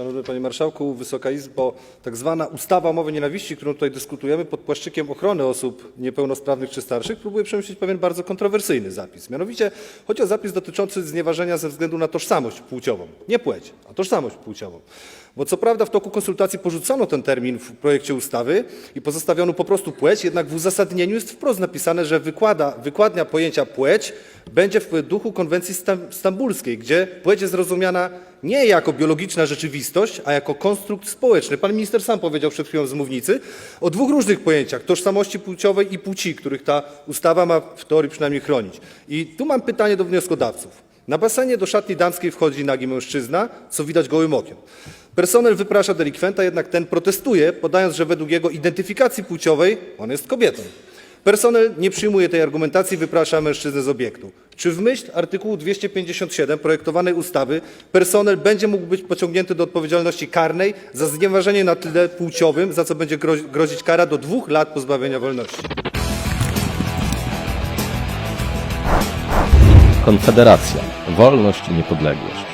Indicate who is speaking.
Speaker 1: Szanowny Panie Marszałku, Wysoka Izbo, tak zwana ustawa o mowie nienawiści, którą tutaj dyskutujemy pod płaszczykiem ochrony osób niepełnosprawnych czy starszych, próbuje przemyśleć pewien bardzo kontrowersyjny zapis. Mianowicie chodzi o zapis dotyczący znieważenia ze względu na tożsamość płciową. Nie płeć, a tożsamość płciową. Bo co prawda w toku konsultacji porzucono ten termin w projekcie ustawy i pozostawiono po prostu płeć, jednak w uzasadnieniu jest wprost napisane, że wykłada, wykładnia pojęcia płeć będzie w duchu konwencji stam- stambulskiej, gdzie płeć jest rozumiana nie jako biologiczna rzeczywistość, a jako konstrukt społeczny. Pan minister sam powiedział przed chwilą z mównicy o dwóch różnych pojęciach, tożsamości płciowej i płci, których ta ustawa ma w teorii przynajmniej chronić. I tu mam pytanie do wnioskodawców. Na basenie do szatni damskiej wchodzi nagi mężczyzna, co widać gołym okiem. Personel wyprasza delikwenta, jednak ten protestuje, podając, że według jego identyfikacji płciowej on jest kobietą. Personel nie przyjmuje tej argumentacji, wyprasza mężczyznę z obiektu. Czy w myśl artykułu 257 projektowanej ustawy personel będzie mógł być pociągnięty do odpowiedzialności karnej za znieważenie na tle płciowym, za co będzie grozi- grozić kara do dwóch lat pozbawienia wolności?
Speaker 2: Konfederacja. Wolność i niepodległość.